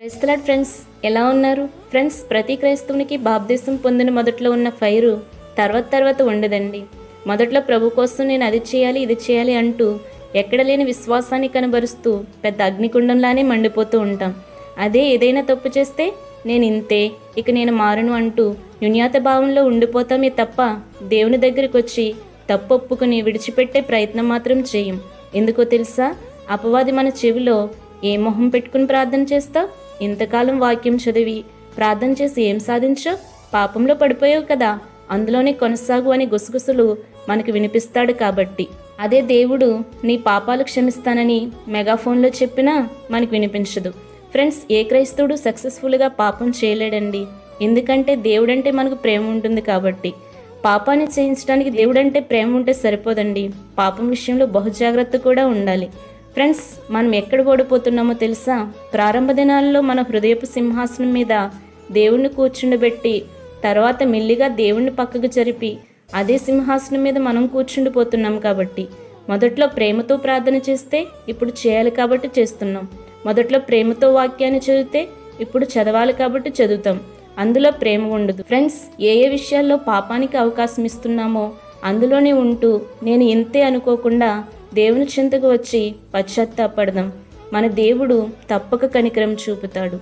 క్రైస్తలాడ్ friends ఎలా ఉన్నారు? Friends ప్రతి క్రైస్తవునికి బాప్దేశం పొందిన మొదట్లో ఉన్న ఫైరు తర్వాత తర్వాత ఉండదండి. మొదట్లో ప్రభు కోసం నేను అది చేయాలి ఇది చేయాలి అంటూ ఎక్కడ లేని విశ్వాసాన్ని కనబరుస్తూ పెద్ద అగ్నికుండంలానే మండిపోతూ ఉంటాం. అదే ఏదైనా తప్పు చేస్తే నేను ఇంతే ఇక నేను మారను అంటూ న్యూన్యాత భావంలో ఉండిపోతామే తప్ప దేవుని దగ్గరికి వచ్చి తప్పు ఒప్పుకుని విడిచిపెట్టే ప్రయత్నం మాత్రం చేయం. ఎందుకో తెలుసా? అపవాది మన చెవిలో ఏ మొహం పెట్టుకుని ప్రార్థన చేస్తావు? ఇంతకాలం వాక్యం చదివి ప్రార్థన చేసి ఏం సాధించు? పాపంలో పడిపోయావు కదా. అందులోనే కొనసాగు అని గుసగుసలు మనకు వినిపిస్తాడు కాబట్టి. అదే దేవుడు నీ పాపాలు క్షమిస్తానని మెగాఫోన్లో చెప్పినా మనకు వినిపించదు. ఫ్రెండ్స్ ఏ క్రైస్తవుడు సక్సెస్ఫుల్గా పాపం చేయలేడండి. ఎందుకంటే దేవుడంటే మనకు ప్రేమ ఉంటుంది కాబట్టి. పాపాన్ని చేయించడానికి దేవుడంటే ప్రేమ ఉంటే సరిపోదండి. పాపం విషయంలో బహుజాగ్రత్త కూడా ఉండాలి. ఫ్రెండ్స్ మనం ఎక్కడ ఓడిపోతున్నామో తెలుసా? ప్రారంభ దినాల్లో మన హృదయపు సింహాసనం మీద దేవుణ్ణి కూర్చుండబెట్టి తర్వాత మెల్లిగా దేవుణ్ణి పక్కకు జరిపి అదే సింహాసనం మీద మనం కూర్చుండిపోతున్నాం కాబట్టి. మొదట్లో ప్రేమతో ప్రార్థన చేస్తే ఇప్పుడు చేయాలి కాబట్టి చేస్తున్నాం. మొదట్లో ప్రేమతో వాక్యాన్ని చదివితే ఇప్పుడు చదవాలి కాబట్టి చదువుతాం. అందులో ప్రేమ ఉండదు. ఫ్రెండ్స్ ఏ ఏ విషయాల్లో పాపానికి అవకాశం ఇస్తున్నామో అందులోనే ఉంటూ నేను ఇంతే అనుకోకుండా దేవుని చింతకు వచ్చి పశ్చాత్తాపడదాం. మన దేవుడు తప్పక కనికరం చూపుతాడు.